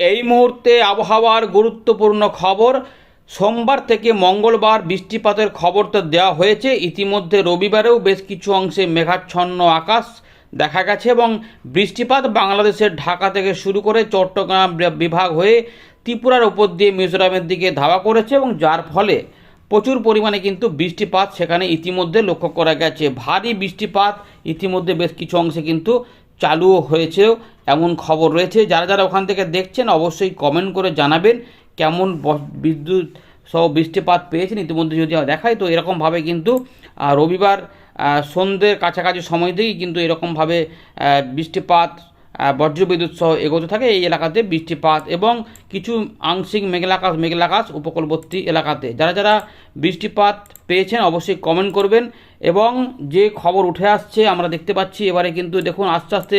এই মুহূর্তে আবহাওয়ার গুরুত্বপূর্ণ খবর। সোমবার থেকে মঙ্গলবার বৃষ্টিপাতের খবর তো দেওয়া হয়েছে। ইতিমধ্যে রবিবারেও বেশ কিছু অংশে মেঘাচ্ছন্ন আকাশ দেখা গেছে এবং বৃষ্টিপাত বাংলাদেশের ঢাকা থেকে শুরু করে চট্টগ্রাম বিভাগ হয়ে ত্রিপুরার উপর দিয়ে মিজোরামের দিকে ধাওয়া করেছে এবং যার ফলে প্রচুর পরিমাণে কিন্তু বৃষ্টিপাত সেখানে ইতিমধ্যে লক্ষ্য করা গেছে। ভারী বৃষ্টিপাত ইতিমধ্যে বেশ কিছু অংশে কিন্তু চালুও হয়েছেও এমন খবর রয়েছে। যারা যারা ওখান থেকে দেখছেন, অবশ্যই কমেন্ট করে জানাবেন কেমন বিদ্যুৎ সহ বৃষ্টিপাত পেয়েছেন। ইতিমধ্যে যদি দেখায় তো এরকমভাবে কিন্তু রবিবার সন্ধ্যের কাছাকাছি সময় থেকেই কিন্তু এরকমভাবে বৃষ্টিপাত বজ্রবিদ্যুৎ সহ এগোতে থাকে এই এলাকাতে বৃষ্টিপাত এবং কিছু আংশিক মেঘলাকাশ মেঘলাকাশ উপকূলবর্তী এলাকাতে। যারা যারা বৃষ্টিপাত পেয়েছেন অবশ্যই কমেন্ট করবেন এবং যে খবর উঠে আসছে আমরা দেখতে পাচ্ছি, এবারে কিন্তু দেখুন আস্তে আস্তে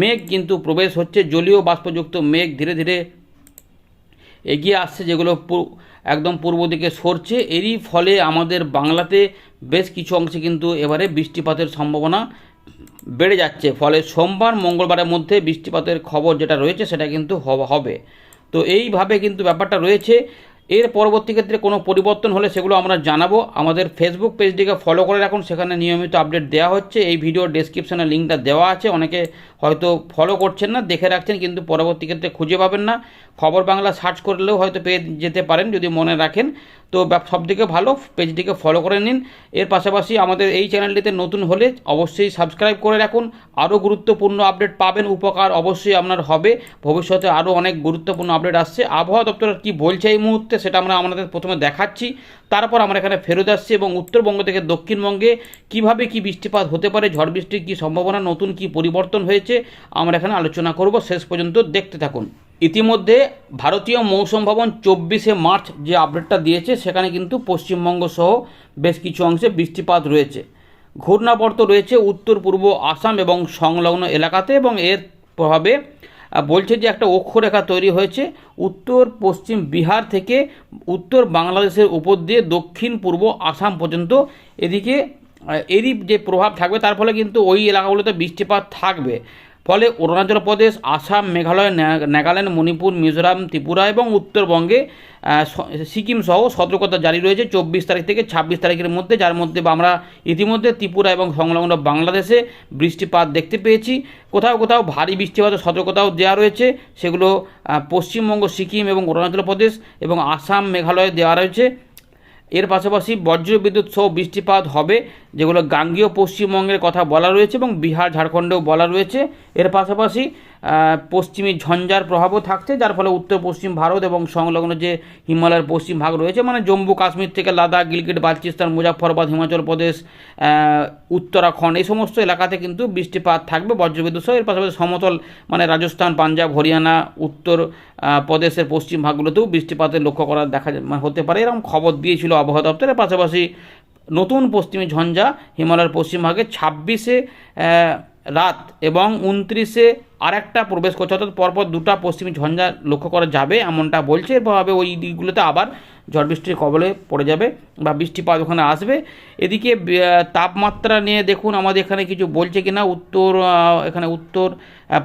মেঘ কিন্তু প্রবেশ হচ্ছে, জলীয় বাষ্পযুক্ত মেঘ ধীরে ধীরে এগিয়ে আসছে, যেগুলো একদম পূর্ব দিকে সরছে। এরই ফলে আমাদের বাংলাতে বেশ কিছু অংশে কিন্তু এবারে বৃষ্টিপাতের সম্ভাবনা বেড়ে যাচ্ছে। ফলে সোমবার, মঙ্গলবারের মধ্যে বৃষ্টিপাতের খবর যেটা রয়েছে সেটা কিন্তু হবে তো এইভাবে কিন্তু ব্যাপারটা রয়েছে। এর পরবর্তী ক্ষেত্রে কোনো পরিবর্তন হলে সেগুলো আমরা জানাব। আমাদের ফেসবুক পেজটিকে ফলো করে রাখুন। সেখানে নিয়মিত আপডেট দেওয়া হচ্ছে। এই ভিডিওর ডেসক্রিপশনে লিঙ্কটা দেওয়া আছে। অনেকে হয়তো ফলো করছেন না, দেখে রাখছেন, কিন্তু পরবর্তী ক্ষেত্রে খুঁজে পাবেন না। খবর বাংলা সার্চ করলেও হয়তো পেয়ে যেতে পারেন, যদি মনে রাখেন। তো সব থেকে ভালো, পেজটিকে ফলো করে নিন। এর পাশাপাশি আমাদের এই চ্যানেলটিতে নতুন হলে অবশ্যই সাবস্ক্রাইব করে রাখুন। আরও গুরুত্বপূর্ণ আপডেট পাবেন, উপকার অবশ্যই আপনার হবে। ভবিষ্যতে আরও অনেক গুরুত্বপূর্ণ আপডেট আসছে। আবহাওয়া দপ্তর কি বলছে এই মুহূর্তে সেটা আমরা আমাদের প্রথমে দেখাচ্ছি। তারপর আমরা এখানে ফেরত আসছি এবং উত্তরবঙ্গ থেকে দক্ষিণবঙ্গে কীভাবে কি বৃষ্টিপাত হতে পারে, ঝড় বৃষ্টির কী সম্ভাবনা, নতুন কি পরিবর্তন হয়েছে, আমরা এখানে আলোচনা করব। শেষ পর্যন্ত দেখতে থাকুন। ইতিমধ্যে ভারতীয় মৌসুম ভবন চব্বিশে মার্চ যে আপডেটটা দিয়েছে, সেখানে কিন্তু পশ্চিমবঙ্গ সহ বেশ কিছু অংশে বৃষ্টিপাত রয়েছে। ঘূর্ণাবর্ত রয়েছে উত্তর, পূর্ব আসাম এবং সংলগ্ন এলাকাতে এবং এর প্রভাবে বলছে যে একটা অক্ষরেখা তৈরি হয়েছে। উত্তর, পশ্চিম বিহার থেকে উত্তর বাংলাদেশের উপর দিয়ে দক্ষিণ, পূর্ব আসাম পর্যন্ত এদিকে এরই যে প্রভাব থাকবে, তার ফলে কিন্তু ওই এলাকাগুলোতে বৃষ্টিপাত থাকবে। ফলে অরুণাচল প্রদেশ, আসাম, মেঘালয় নাগাল্যান্ড, মণিপুর, মিজোরাম, ত্রিপুরা এবং উত্তরবঙ্গে সিকিম সহ সতর্কতা জারি রয়েছে চব্বিশ তারিখ থেকে ছাব্বিশ তারিখের মধ্যে, যার মধ্যে আমরা ইতিমধ্যে ত্রিপুরা এবং সংলগ্ন বাংলাদেশে বৃষ্টিপাত দেখতে পেয়েছি। কোথাও কোথাও ভারী বৃষ্টিপাতের সতর্কতাও দেওয়া রয়েছে। সেগুলো পশ্চিমবঙ্গ, সিকিম এবং অরুণাচল প্রদেশ এবং আসাম, মেঘালয়ে দেওয়া রয়েছে। এর পাশাপাশি বজ্রবিদ্যুৎ সহ বৃষ্টিপাত হবে, যেগুলো গাঙ্গীয় পশ্চিমবঙ্গের কথা বলা রয়েছে এবং বিহার, ঝাড়খণ্ডেও বলা রয়েছে। এর পাশাপাশি পশ্চিমী ঝঞ্ঝার প্রভাবও থাকছে, যার ফলে উত্তর, পশ্চিম ভারত এবং সংলগ্ন যে হিমালয়ের পশ্চিম ভাগ রয়েছে মানে জম্মু, কাশ্মীর থেকে লাদাখ, গিলগিট, বালচিস্তান মুজাফরবাদ হিমাচল প্রদেশ উত্তরাখণ্ড, এই সমস্ত এলাকাতে কিন্তু বৃষ্টিপাত থাকবে, বজ্রবিদ্যুৎ সহ, এর পাশাপাশি সমতল মানে রাজস্থান, পাঞ্জাব, হরিয়ানা, উত্তর প্রদেশের পশ্চিম ভাগগুলোতেও বৃষ্টিপাতের লক্ষ্য করা দেখা মানে হতে পারে, এরকম খবর দিয়েছিল আবহাওয়া দপ্তরের পাশাপাশি নতুন পশ্চিমী ঝঞ্ঝা হিমালয়ের পশ্চিম ভাগে ছাব্বিশে রাত এবং উনত্রিশে আরেকটা প্রবেশ করছে, অর্থাৎ পরপর দুটা পশ্চিমী ঝঞ্ঝা লক্ষ্য করা যাবে এমনটা বলছে। এরভাবে ওই দিকগুলোতে আবার ঝড় বৃষ্টির কবলে পড়ে যাবে বা বৃষ্টিপাত ওখানে আসবে। এদিকে তাপমাত্রা নিয়ে দেখুন, আমাদের এখানে কিছু বলছে কি না উত্তর এখানে উত্তর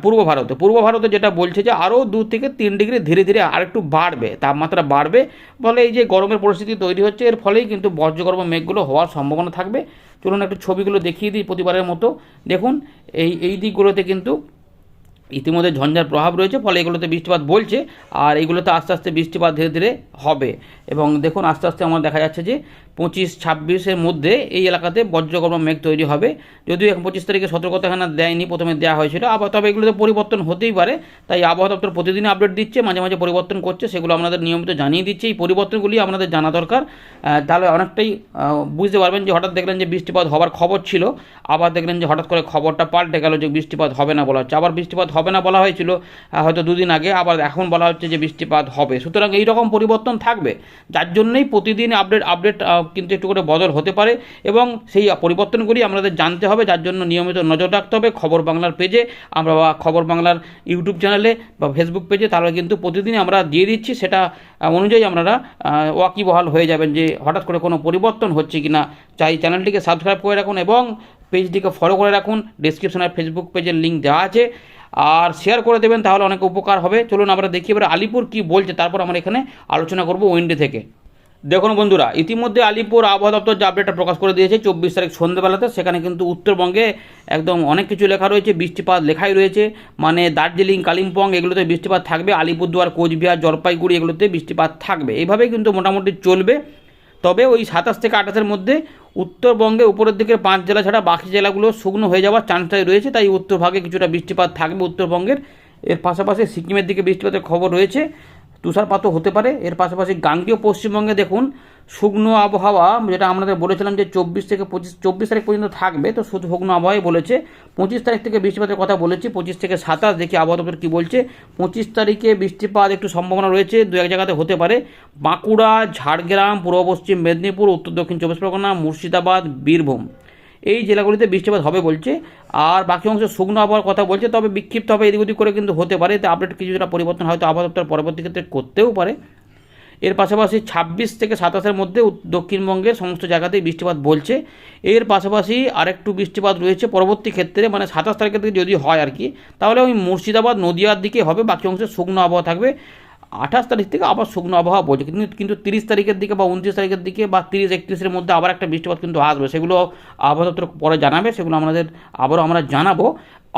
পূর্ব ভারতে। পূর্ব ভারতে যেটা বলছে যে আরও দু থেকে তিন ডিগ্রি ধীরে ধীরে আরেকটু বাড়বে, তাপমাত্রা বাড়বে। ফলে এই যে গরমের পরিস্থিতি তৈরি হচ্ছে, এর ফলেই কিন্তু বজ্রগর্ভ মেঘগুলো হওয়ার সম্ভাবনা থাকবে। চলুন একটু ছবিগুলো দেখিয়ে দিই প্রতিবারের মতো। দেখুন, এই এই দিকগুলোতে কিন্তু ইতিমধ্যে ঝঞ্ঝার প্রভাব রয়েছে, ফলে এগুলোতে বৃষ্টিপাত বলছে, আর এগুলোতে আস্তে আস্তে বৃষ্টিপাত ধীরে ধীরে হবে। এবং দেখুন, আস্তে আস্তে আমার দেখা যাচ্ছে যে পঁচিশ, ছাব্বিশের মধ্যে এই এলাকাতে বজ্রগর্ভ মেঘ তৈরি হবে। যদিও এখন পঁচিশ তারিখে সতর্কতা এখানে দেয়নি, প্রথমে দেওয়া হয়েছিল। আবার তবে এগুলোতে পরিবর্তন হতেই পারে। তাই আবহাওয়া দপ্তর প্রতিদিন আপডেট দিচ্ছে, মাঝে মাঝে পরিবর্তন করছে, সেগুলো আপনাদের নিয়মিত জানিয়ে দিচ্ছে। এই পরিবর্তনগুলি আপনাদের জানা দরকার। তাহলে অনেকটাই বুঝতে পারবেন যে হঠাৎ দেখলেন যে বৃষ্টিপাত হওয়ার খবর ছিল। আবার দেখলেন যে হঠাৎ করে খবরটা পাল্টে গেল যে বৃষ্টিপাত হবে না বলা হচ্ছে। আবার বৃষ্টিপাত হবে না বলা হয়েছিল হয়তো দুদিন আগে। আবার এখন বলা হচ্ছে যে বৃষ্টিপাত হবে। সুতরাং এই রকম পরিবর্তন থাকবে। যার জন্যই প্রতিদিন আপডেট আপডেট কিন্তু একটু করে বদল হতে পারে এবং সেই পরিবর্তনগুলি আমাদের জানতে হবে, যার জন্য নিয়মিত নজর রাখতে হবে। খবর বাংলার পেজে আমরা বা খবর বাংলার ইউটিউব চ্যানেলে বা ফেসবুক পেজে তাহলে কিন্তু প্রতিদিন আমরা দিয়ে দিচ্ছি। সেটা অনুযায়ী আপনারা ওয়াকিবহাল হয়ে যাবেন যে হঠাৎ করে কোনো পরিবর্তন হচ্ছে কি না চাই চ্যানেলটিকে সাবস্ক্রাইব করে রাখুন এবং পেজটিকে ফলো করে রাখুন। ডিসক্রিপশনে ফেসবুক পেজের লিঙ্ক দেওয়া আছে। আর শেয়ার করে দেবেন, তাহলে অনেক উপকার হবে। চলুন আমরা দেখি এবার আলিপুর কী বলছে, তারপর আমরা এখানে আলোচনা করব উইন্ডে থেকে। দেখুন বন্ধুরা, ইতিমধ্যে আলিপুর আবহাওয়া দপ্তর যে আপডেটটা প্রকাশ করে দিয়েছে, চব্বিশ তারিখ সন্ধ্যেবেলাতে, সেখানে কিন্তু উত্তরবঙ্গে একদম অনেক কিছু লেখা রয়েছে, বৃষ্টিপাত লেখাই রয়েছে মানে দার্জিলিং, কালিম্পং, এগুলোতে বৃষ্টিপাত থাকবে, আলিপুরদুয়ার, কোচবিহার, জলপাইগুড়ি এগুলোতে বৃষ্টিপাত থাকবে। এইভাবেই কিন্তু মোটামুটি চলবে। তবে ওই সাতাশ থেকে আঠাশের মধ্যে উত্তরবঙ্গে উপরের দিকে পাঁচ জেলা ছাড়া বাকি জেলাগুলো শুকনো হয়ে যাওয়ার চান্সটাই রয়েছে, তাই উত্তরভাগে কিছুটা বৃষ্টিপাত থাকবে উত্তরবঙ্গের। এর পাশাপাশি সিকিমের দিকে বৃষ্টিপাতের খবর রয়েছে। তুষারপাতও হতে পারে। এর পাশাপাশি গাঙ্গীয় পশ্চিমবঙ্গে দেখুন, শুকনো আবহাওয়া, যেটা আমাদের বলেছিলাম যে চব্বিশ থেকে পঁচিশ, চব্বিশ তারিখ পর্যন্ত থাকবে, তো শুধু শুকনো আবহাওয়াই বলেছে। পঁচিশ তারিখ থেকে বৃষ্টিপাতের কথা বলেছি, পঁচিশ থেকে সাতাশ দেখি আবহাওয়া দপ্তর কী বলছে। পঁচিশ তারিখে বৃষ্টিপাত একটু সম্ভাবনা রয়েছে, দু এক জায়গাতে হতে পারে। বাঁকুড়া, ঝাড়গ্রাম, পূর্ব পশ্চিম মেদিনীপুর, উত্তর দক্ষিণ চব্বিশ পরগনা, মুর্শিদাবাদ, বীরভূম। এই জেলাগুলিতে বৃষ্টিপাত হবে বলছে। আর বাকি অংশ শুকনো আবহাওয়ার কথা বলছে, তবে বিক্ষিপ্ত হবে এদিক ওদিক করে কিন্তু হতে পারে। এতে আপডেট কিছুটা পরিবর্তন হয়তো আবহাওয়া দপ্তর পরবর্তী ক্ষেত্রে করতেও পারে। এর পাশাপাশি ছাব্বিশ থেকে সাতাশের মধ্যে দক্ষিণবঙ্গের সমস্ত জায়গাতেই বৃষ্টিপাত বলছে। এর পাশাপাশি আরেকটু বৃষ্টিপাত রয়েছে পরবর্তী ক্ষেত্রে মানে সাতাশ তারিখের দিকে যদি হয় আর কি, তাহলে ওই মুর্শিদাবাদ, নদিয়ার দিকে হবে। বাকি অংশে শুকনো আবহাওয়া থাকবে। আঠাশ তারিখ থেকে আবার শুকনো আবহাওয়া বলছে। কিন্তু কিন্তু তিরিশ তারিখের দিকে বা উনত্রিশ তারিখের দিকে বা তিরিশ একত্রিশের মধ্যে আবার একটা বৃষ্টিপাত কিন্তু আসবে। সেগুলো আবহাওয়া দপ্তর পরে জানাবে, সেগুলো আমাদের আবারও আমরা জানাব।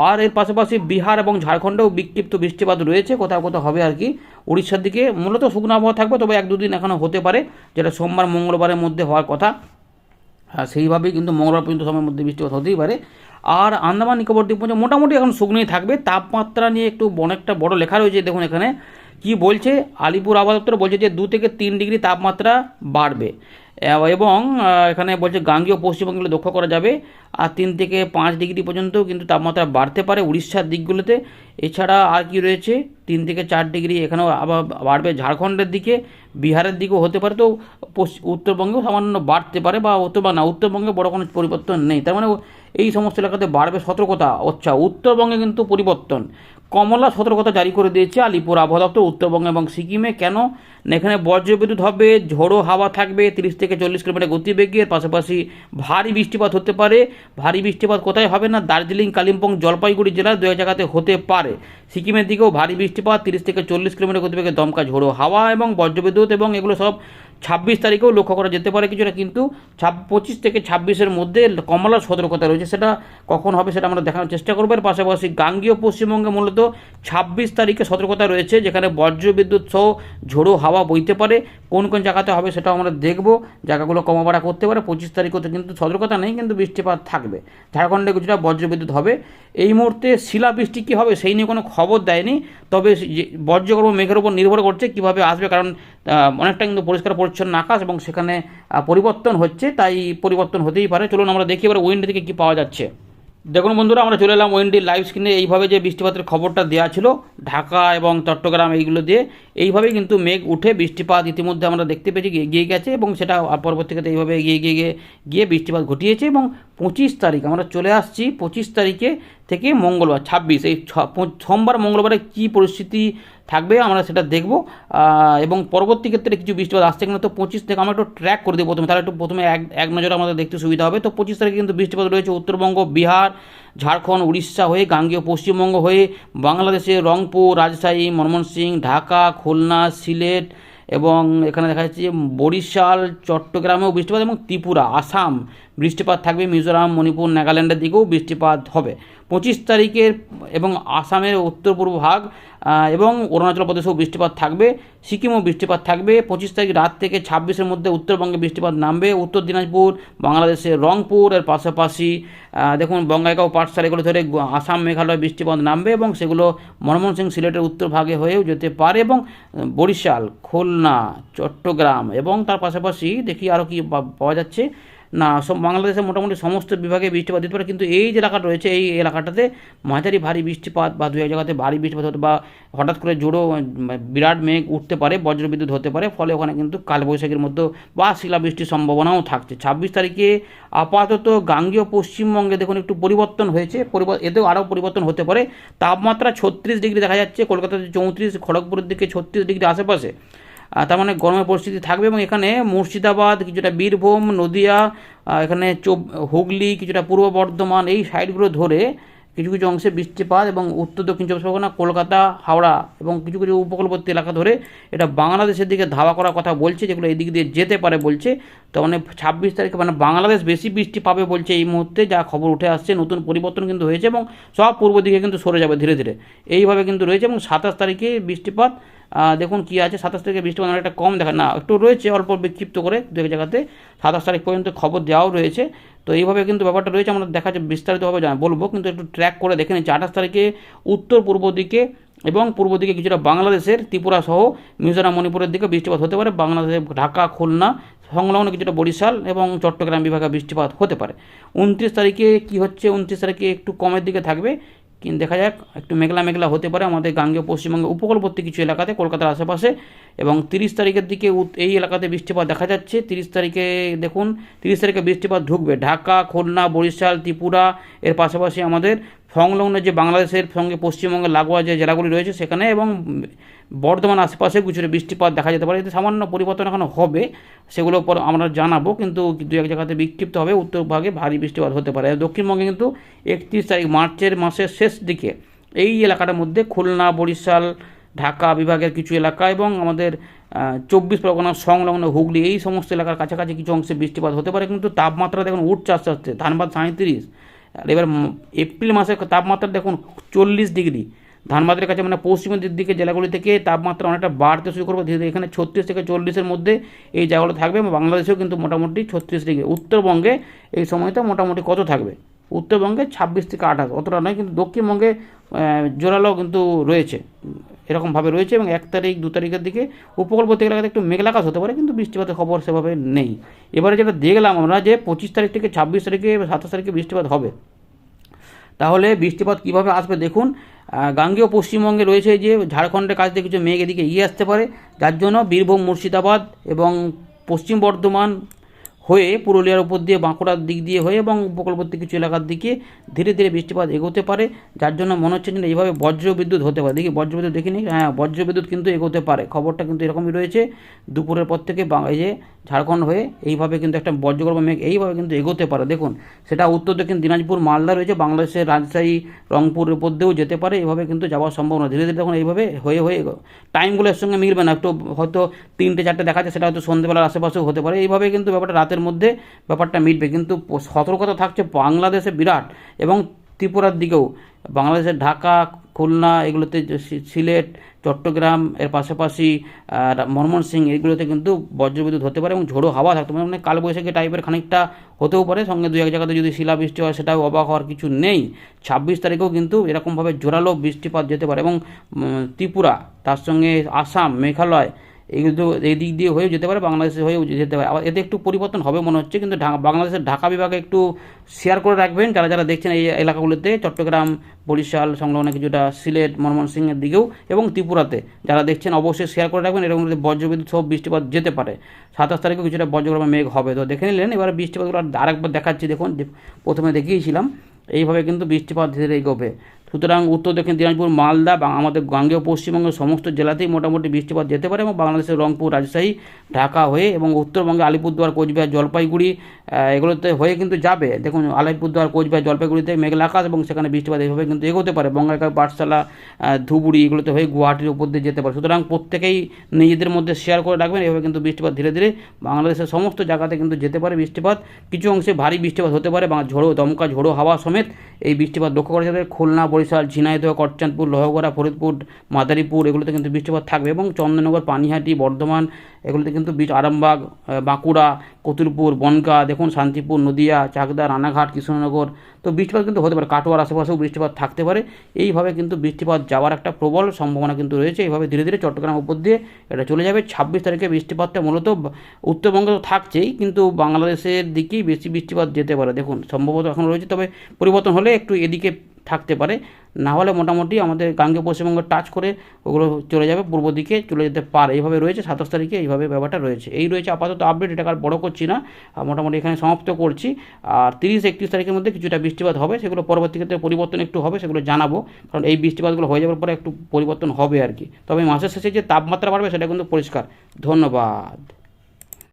আর এর পাশাপাশি বিহার এবং ঝাড়খণ্ডেও বিক্ষিপ্ত বৃষ্টিপাত রয়েছে, কোথাও কোথাও হবে আর কি। উড়িষ্যার দিকে মূলত শুকনো আবহাওয়া থাকবে, তবে এক দুদিন এখনও হতে পারে, যেটা সোমবার, মঙ্গলবারের মধ্যে হওয়ার কথা। হ্যাঁ সেইভাবেই কিন্তু মঙ্গলবার পর্যন্ত সময়ের মধ্যে বৃষ্টিপাত হতেই পারে। আর আন্দামান নিকোবর দ্বীপপুঞ্জ মোটামুটি এখন শুকনোই থাকবে। তাপমাত্রা নিয়ে একটু অনেকটা বড় লেখা রয়েছে, দেখুন এখানে। কি বলছে? আলিপুর আবহাওয়া দপ্তর বলছে যে দু থেকে তিন ডিগ্রি তাপমাত্রা বাড়বে। এবং এখানে বলছে গাঙ্গীয় পশ্চিমবঙ্গগুলো লক্ষ্য করা যাবে। আর তিন থেকে পাঁচ ডিগ্রি পর্যন্ত কিন্তু তাপমাত্রা বাড়তে পারে উড়িষ্যার দিকগুলোতে। এছাড়া আর কি রয়েছে? তিন থেকে চার ডিগ্রি এখানেও আবার বাড়বে ঝাড়খণ্ডের দিকে। বিহারের দিকেও হতে পারে। তো পশ্চিম উত্তরবঙ্গেও সামান্য বাড়তে পারে বা উত্তর বা না। উত্তরবঙ্গে বড় কোনো পরিবর্তন নেই। তার মানে এই সমস্ত এলাকাতে বাড়বে সতর্কতা। আচ্ছা উত্তরবঙ্গে কিন্তু পরিবর্তন। কমলা সতর্কতা জারি করে দিয়েছে আলিপুর আবহাওয়া দপ্তর উত্তরবঙ্গ এবং সিকিমে। কেন? এখানে বজ্রবিদ্যুৎ হবে, ঝোড়ো হাওয়া থাকবে, তিরিশ থেকে চল্লিশ কিলোমিটার গতিবেগের পাশাপাশি ভারী বৃষ্টিপাত হতে পারে। ভারী বৃষ্টিপাত কোথায় হবে না? দার্জিলিং, কালিম্পং, জলপাইগুড়ি জেলার দু জায়গাতে হতে পারে। সিকিমের দিকেও ভারী বৃষ্টিপাত, তিরিশ থেকে চল্লিশ কিলোমিটার গতিবেগে দমকা ঝোড়ো হাওয়া এবং বজ্রবিদ্যুৎ এবং এগুলো সব ছাব্বিশ তারিখেও লক্ষ্য করা যেতে পারে কিছুটা, কিন্তু ছাব, পঁচিশ থেকে ছাব্বিশের মধ্যে কমলা সতর্কতা রয়েছে। সেটা কখন হবে সেটা আমরা দেখানোর চেষ্টা করব। এর পাশাপাশি গাঙ্গীয় পশ্চিমবঙ্গে মূলত ছাব্বিশ তারিখে সতর্কতা রয়েছে, যেখানে বজ্রবিদ্যুৎ সহ ঝোড়ো হাওয়া বইতে পারে। কোন কোন জায়গাতে হবে সেটাও আমরা দেখব। জায়গাগুলো কমাবাড়া করতে পারে। পঁচিশ তারিখও তো কিন্তু সতর্কতা নেই, কিন্তু বৃষ্টিপাত থাকবে। ঝাড়খণ্ডে কিছুটা বজ্রবিদ্যুৎ হবে। এই মুহূর্তে শিলাবৃষ্টি কী হবে সেই নিয়ে কোনো খবর দেয়নি। তবে যে বজ্রগর্ভ মেঘের উপর নির্ভর করছে, কীভাবে আসবে? কারণ অনেকটা কিন্তু পরিষ্কার পরিচ্ছন্ন আকাশ এবং সেখানে পরিবর্তন হচ্ছে, তাই পরিবর্তন হতেই পারে। চলুন আমরা দেখি এবার উইন্ড থেকে কী পাওয়া যাচ্ছে। দেখুন বন্ধুরা, আমরা চলে এলাম ওয়েন্ডির লাইভ স্ক্রিনে এইভাবে যে বৃষ্টিপাতের খবরটা দেওয়া ছিল, ঢাকা এবং চট্টগ্রাম এইগুলো দিয়ে এইভাবে কিন্তু মেঘ উঠে বৃষ্টিপাত ইতিমধ্যে আমরা দেখতে পেয়েছি, গিয়ে- এগিয়ে গেছে এবং সেটা পরবর্তীতে এইভাবে এগিয়ে গিয়ে গিয়ে গিয়ে বৃষ্টিপাত ঘটিয়েছে এবং পঁচিশ তারিখ, আমরা চলে আসছি পঁচিশ তারিখে থেকে মঙ্গলবার, ছাব্বিশ, এই সোমবার, মঙ্গলবারে কী পরিস্থিতি থাকবে আমরা সেটা দেখব। এবং পরবর্তী ক্ষেত্রে কিছু বৃষ্টিপাত আসছে কিনা, তো পঁচিশ থেকে আমরা একটু ট্র্যাক করে দিই প্রথমে। তাহলে একটু প্রথমে এক এক নজরে আমাদের দেখতে সুবিধা হবে। তো পঁচিশ তারিখে কিন্তু বৃষ্টিপাত রয়েছে উত্তরবঙ্গ, বিহার, ঝাড়খণ্ড, উড়িষ্যা হয়ে, গাঙ্গেয় পশ্চিমবঙ্গ হয়ে, বাংলাদেশে রংপুর, রাজশাহী, ময়মনসিংহ, ঢাকা, খুলনা, সিলেট এবং এখানে দেখা যাচ্ছে যে বরিশাল, চট্টগ্রামেও বৃষ্টিপাত এবং ত্রিপুরা, আসাম বৃষ্টিপাত থাকবে, মিজোরাম, মণিপুর, নাগাল্যান্ডের দিকেও বৃষ্টিপাত হবে। পঁচিশ তারিখের এবং আসামের উত্তর পূর্ব ভাগ এবং অরুণাচল প্রদেশেও বৃষ্টিপাত থাকবে, সিকিমও বৃষ্টিপাত থাকবে। পঁচিশ তারিখ রাত থেকে ছাব্বিশের মধ্যে উত্তরবঙ্গে বৃষ্টিপাত নামবে। উত্তর দিনাজপুর বাংলাদেশের রংপুর, এর পাশাপাশি দেখুন বঙ্গাইগাঁও পাঠশালা এগুলো ধরে আসাম, মেঘালয় বৃষ্টিপাত নামবে এবং সেগুলো ময়মনসিংহ সিলেটের উত্তর ভাগে হয়েও যেতে পারে এবং বরিশাল, খুলনা, চট্টগ্রাম এবং তার পাশাপাশি দেখি আরও কি পাওয়া যাচ্ছে। না, সব বাংলাদেশের মোটামুটি সমস্ত বিভাগে বৃষ্টিপাত দিতে পারে, কিন্তু এই যে এলাকাটা রয়েছে, এই এলাকাটাতে মাঝারি ভারী বৃষ্টিপাত বা দু এক জায়গাতে ভারী বৃষ্টিপাত হতে বা হঠাৎ করে জোড়ো বিরাট মেঘ উঠতে পারে, বজ্রবিদ্যুৎ হতে পারে, ফলে ওখানে কিন্তু কালবৈশাখীর মধ্যে বা শিলাবৃষ্টির সম্ভাবনাও থাকছে। ছাব্বিশ তারিখে আপাতত গাঙ্গীয় পশ্চিমবঙ্গে দেখুন একটু পরিবর্তন হয়েছে এতেও আরও পরিবর্তন হতে পারে। তাপমাত্রা ছত্রিশ ডিগ্রি দেখা যাচ্ছে, কলকাতাতে চৌত্রিশ, খড়গপুরের দিকে ছত্রিশ ডিগ্রি আশেপাশে। তার মানে গরমের পরিস্থিতি থাকবে এবং এখানে মুর্শিদাবাদ, কিছুটা বীরভূম, নদিয়া এখানে হুগলি, কিছুটা পূর্ব বর্ধমান, এই সাইডগুলো ধরে কিছু কিছু অংশে বৃষ্টিপাত এবং উত্তর দক্ষিণ চব্বিশ পরগনা, কলকাতা, হাওড়া এবং কিছু কিছু উপকূলবর্তী এলাকা ধরে এটা বাংলাদেশের দিকে ধাওয়া করার কথা বলছে, যেগুলো এই দিক দিয়ে যেতে পারে বলছে। তো মানে ছাব্বিশ তারিখে মানে বাংলাদেশ বেশি বৃষ্টি পাবে বলছে এই মুহূর্তে, যা খবর উঠে আসছে। নতুন পরিবর্তন কিন্তু হয়েছে এবং সব পূর্ব দিকে কিন্তু সরে যাবে ধীরে ধীরে। এইভাবে কিন্তু রয়েছে এবং সাতাশ তারিখে বৃষ্টিপাত দেখুন কি আছে, সাতাশ তারিখে বৃষ্টিপাত অনেকটা কম দেখা না, একটু রয়েছে, অল্প বিক্ষিপ্ত করে দু এক জায়গাতে। সাতাশ তারিখ পর্যন্ত খবর দেওয়াও রয়েছে। তো এইভাবে কিন্তু ব্যাপারটা রয়েছে, আমরা দেখা যাচ্ছে বিস্তারিতভাবে বলব, কিন্তু একটু ট্র্যাক করে দেখে নিচ্ছি। আঠাশ তারিখে উত্তর পূর্ব দিকে এবং পূর্ব দিকে কিছুটা বাংলাদেশের, ত্রিপুরা সহ মিজোরাম, মণিপুরের দিকে বৃষ্টিপাত হতে পারে। বাংলাদেশের ঢাকা, খুলনা সংলগ্ন কিছুটা বরিশাল এবং চট্টগ্রাম বিভাগে বৃষ্টিপাত হতে পারে। উনত্রিশ তারিখে কি হচ্ছে? উনত্রিশ তারিখে একটু কমের দিকে থাকবে। কিন্তু দেখা যাক, একটু মেঘলা মেঘলা হতে পারে আমাদের গাঙ্গেয় পশ্চিমবঙ্গে উপকূলবর্তী কিছু এলাকাতে, কলকাতার আশেপাশে। এবং তিরিশ তারিখের দিকে এই এলাকাতে বৃষ্টিপাত দেখা যাচ্ছে। তিরিশ তারিখে, দেখুন, তিরিশ তারিখে বৃষ্টিপাত ঢুকবে। ঢাকা, খুলনা, বরিশাল, ত্রিপুরা, এর পাশাপাশি আমাদের সংলগ্ন যে বাংলাদেশের সঙ্গে পশ্চিমবঙ্গের লাগোয়া যে জেলাগুলি রয়েছে সেখানে এবং বর্ধমান আশেপাশে কিছুটা বৃষ্টিপাত দেখা যেতে পারে। এতে সামান্য পরিবর্তন এখন হবে, সেগুলো পর আমরা জানাব। কিন্তু দু এক জায়গাতে বিক্ষিপ্ত হবে, উত্তর ভাগে ভারী বৃষ্টিপাত হতে পারে। দক্ষিণবঙ্গে কিন্তু একত্রিশ তারিখ মার্চের মাসের শেষ দিকে এই এলাকাটার মধ্যে খুলনা, বরিশাল, ঢাকা বিভাগের কিছু এলাকা এবং আমাদের চব্বিশ পরগনা সংলগ্ন হুগলি এই সমস্ত এলাকার কাছাকাছি কিছু অংশে বৃষ্টিপাত হতে পারে। কিন্তু তাপমাত্রা দেখুন উঠছে আস্তে আস্তে, ধানবাদ সাঁত্রিশ আর এবার এপ্রিল মাসের তাপমাত্রা দেখুন চল্লিশ ডিগ্রি। ধানবাদের কাছে মানে পশ্চিমের দিক জেলাগুলি থেকে তাপমাত্রা অনেকটা বাড়তে শুরু করবে। ধীরে এখানে ছত্রিশ থেকে চল্লিশের মধ্যে এই জায়গাগুলো থাকবে এবং বাংলাদেশেও কিন্তু মোটামুটি ছত্রিশ ডিগ্রি। উত্তরবঙ্গে এই সময়টা মোটামুটি কত থাকবে? উত্তরবঙ্গে ছাব্বিশ থেকে আঠাশ, অতটা নয়, কিন্তু দক্ষিণবঙ্গে জোরালো কিন্তু রয়েছে। এরকমভাবে রয়েছে এবং এক তারিখ, দু তারিখের দিকে উপকূলবর্তী এলাকাতে একটু মেঘলাকাশ হতে পারে, কিন্তু বৃষ্টিপাতের খবর সেভাবে নেই। এবারে যেটা দেখলাম আমরা যে পঁচিশ তারিখ থেকে ছাব্বিশ তারিখে সাতাশ তারিখে বৃষ্টিপাত হবে। তাহলে বৃষ্টিপাত কীভাবে আসবে দেখুন গাঙ্গেয় পশ্চিমবঙ্গে রয়েছে যে ঝাড়খণ্ডের কাছ থেকে কিছু মেঘ এদিকে এগিয়ে আসতে পারে। যার জন্য বীরভূম মুর্শিদাবাদ এবং পশ্চিম বর্ধমান হয়ে পুরুলিয়ার উপর দিয়ে বাঁকুড়ার দিক দিয়ে হয়ে এবং উপকূলবর্তী কিছু এলাকার দিকে ধীরে ধীরে বৃষ্টিপাত এগোতে পারে, যার জন্য মনে হচ্ছে যে এইভাবে বজ্র বিদ্যুৎ হতে পারে। দেখি বজ্র বিদ্যুৎ দেখিনি হ্যাঁ বজ্র বিদ্যুৎ কিন্তু এগোতে পারে। খবরটা কিন্তু এরকমই রয়েছে, দুপুরের পর থেকে এই যে ঝাড়খণ্ড হয়ে এইভাবে কিন্তু একটা বজ্রগর্ভ মেঘ এইভাবে কিন্তু এগোতে পারে। দেখুন, সেটা উত্তর দক্ষিণ দিনাজপুর, মালদা রয়েছে, বাংলাদেশের রাজশাহী রংপুরের উপর দিয়েও যেতে পারে, এইভাবে কিন্তু যাওয়ার সম্ভাবনা। ধীরে ধীরে তখন এইভাবে হয়ে হয়ে টাইমগুলোর সঙ্গে মিলবে না, একটু হয়তো তিনটে, চারটে দেখা যাচ্ছে সেটা হয়তো সন্ধ্যেবেলার আশেপাশেও হতে পারে। এইভাবে কিন্তু ব্যাপারটা রাতের মধ্যে ব্যাপারটা মিটবে। কিন্তু সতর্কতা থাকছে বাংলাদেশে বিরাট এবং ত্রিপুরার দিকেও। বাংলাদেশের ঢাকা, খুলনা এগুলোতে সিলেট, চট্টগ্রাম, এর পাশাপাশি ময়মনসিংহ এগুলোতে কিন্তু বজ্রবিদ্যুৎ হতে পারে এবং ঝোড়ো হাওয়া থাকতে পারে। মানে কালবৈশাখী টাইপের খানিকটা হতেও পারে। সঙ্গে দু এক জায়গাতে যদি শিলাবৃষ্টি হয় সেটাও অবাক হওয়ার কিছু নেই। ছাব্বিশ তারিখেও কিন্তু এরকমভাবে জোরালো বৃষ্টিপাত যেতে পারে এবং ত্রিপুরা, তার সঙ্গে আসাম, মেঘালয় এগুলো এই দিক দিয়ে হয়েও যেতে পারে, বাংলাদেশে হয়েও যেতে পারে। আবার এতে একটু পরিবর্তন হবে মনে হচ্ছে, কিন্তু বাংলাদেশের ঢাকা বিভাগে একটু শেয়ার করে রাখবেন। যারা যারা দেখছেন এই এলাকাগুলোতে, চট্টগ্রাম, বরিশাল সংলগ্ন কিছুটা সিলেট ময়মনসিংহের দিকেও এবং ত্রিপুরাতে, যারা দেখছেন অবশ্যই শেয়ার করে রাখবেন। এরকম বজ্রবিদ্যুৎ সব বৃষ্টিপাত যেতে পারে, সাতাশ তারিখেও কিছুটা বজ্রগর্ভ মেঘ হবে। তো দেখে নিলেন, এবার বৃষ্টিপাতগুলো আর আরেকবার দেখাচ্ছি। দেখুন প্রথমে দেখিয়েছিলাম, এইভাবে কিন্তু বৃষ্টিপাত ধীরে এগোবে। সুতরাং উত্তর দক্ষিণ দিনাজপুর, মালদা বা আমাদের গাঙ্গেয় পশ্চিমবঙ্গের সমস্ত জেলাতেই মোটামুটি বৃষ্টিপাত যেতে পারে এবং বাংলাদেশের রংপুর, রাজশাহী, ঢাকা হয়ে এবং উত্তরবঙ্গে আলিপুরদুয়ার, কোচবিহার, জলপাইগুড়ি এগুলোতে হয়ে কিন্তু যাবে। দেখুন, আলিপুরদুয়ার, কোচবিহার, জলপাইগুড়িতে মেঘলা আকাশ এবং সেখানে বৃষ্টিপাত এইভাবে কিন্তু এগোতে পারে। বঙ্গাইকার পাঠশালা ধুবুড়ি এগুলোতে হয়ে গুয়াহাটির উপর দিয়ে যেতে পারে। সুতরাং প্রত্যেকেই নিজেদের মধ্যে শেয়ার করে রাখবেন। এভাবে কিন্তু বৃষ্টিপাত ধীরে ধীরে বাংলাদেশের সমস্ত জায়গাতে কিন্তু যেতে পারে বৃষ্টিপাত। কিছু অংশে ভারী বৃষ্টিপাত হতে পারে বা ঝোড়ো, দমকা, ঝোড়ো হাওয়া সমেত এই বৃষ্টিপাত লক্ষ্য করা যাবে। খুলনা বরিশাল, ঝিনাইদহ করচাঁদপুর লোহগড়া, ফরিদপুর, মাদারীপুর, এগুলোতে কিন্তু বৃষ্টিপাত থাকবে এবং চন্দননগর পানিহাটি, বর্ধমান, এগুলোতে কিন্তু বীজ আরামবাগ বাঁকুড়া, কতুলপুর, বনগা, দেখুন শান্তিপুর, নদিয়া, চাকদা, রানাঘাট, কৃষ্ণনগর, তো বৃষ্টিপাত কিন্তু হতে পারে। কাটোয়ার আশেপাশেও বৃষ্টিপাত থাকতে পারে। এইভাবে কিন্তু বৃষ্টিপাত যাওয়ার একটা প্রবল সম্ভাবনা কিন্তু রয়েছে। এইভাবে ধীরে ধীরে চট্টগ্রাম উপর দিয়ে এটা চলে যাবে। ছাব্বিশ তারিখে বৃষ্টিপাতটা মূলত উত্তরবঙ্গে তো থাকছেই, কিন্তু বাংলাদেশের দিকেই বেশি বৃষ্টিপাত যেতে পারে। দেখুন, সম্ভবত এখন রয়েছে, তবে পরিবর্তন হলে একটু এদিকে থাকতে পারে। না হলে মোটামুটি আমাদের গাঙ্গে পশ্চিমবঙ্গ টাচ করে ওগুলো চলে যাবে, পূর্ব দিকে চলে যেতে পারে। এইভাবে রয়েছে, সাতাশ তারিখে এইভাবে ব্যাপারটা রয়েছে। এই রয়েছে আপাতত আপডেট এটাকে আর বড় করছি না। মোটামুটি এখানে সমাপ্ত করছি। আর তিরিশ, একত্রিশ তারিখের মধ্যে কিছুটা বৃষ্টিপাত হবে, সেগুলো পরবর্তী ক্ষেত্রে পরিবর্তন একটু হবে, সেগুলো জানাব। কারণ এই বৃষ্টিপাতগুলো হয়ে যাওয়ার পরে একটু পরিবর্তন হবে আর কি। তবে মাসের শেষে যে তাপমাত্রা বাড়বে, সেটা কিন্তু পরিষ্কার। ধন্যবাদ।